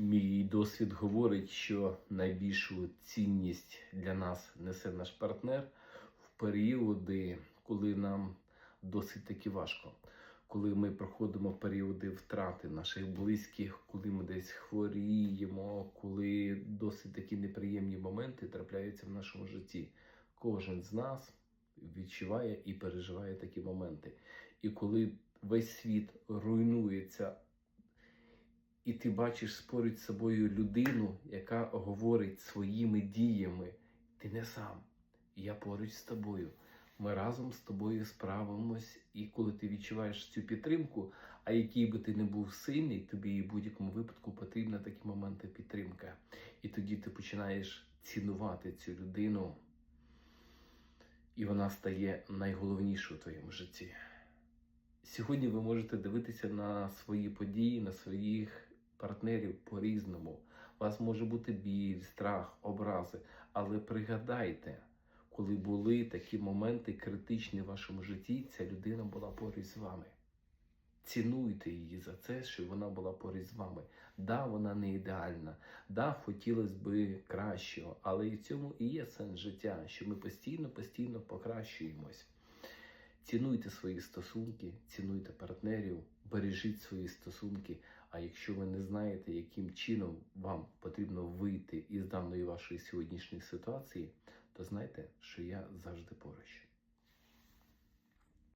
Мій досвід говорить, що найбільшу цінність для нас несе наш партнер в періоди, коли нам досить таки важко. Коли ми проходимо періоди втрати наших близьких, коли ми десь хворіємо, коли досить такі неприємні моменти трапляються в нашому житті. Кожен з нас відчуває і переживає такі моменти. І коли весь світ руйнується і ти бачиш поруч з собою людину, яка говорить своїми діями, ти не сам. Я поруч з тобою. Ми разом з тобою справимось, і коли ти відчуваєш цю підтримку, а який би ти не був сильний, тобі в будь-якому випадку потрібна такі моменти підтримка. І тоді ти починаєш цінувати цю людину, і вона стає найголовнішою в твоєму житті. Сьогодні ви можете дивитися на свої події, на своїх партнерів по-різному. У вас може бути біль, страх, образи, але пригадайте, коли були такі моменти критичні в вашому житті, ця людина була поруч з вами. Цінуйте її за це, що вона була поруч з вами. Да, вона не ідеальна, да, хотілося би кращого, але і в цьому і є сенс життя, що ми постійно, постійно покращуємось. Цінуйте свої стосунки, цінуйте партнерів, бережіть свої стосунки. А якщо ви не знаєте, яким чином вам потрібно вийти із даної вашої сьогоднішньої ситуації, то знайте, що я завжди поруч.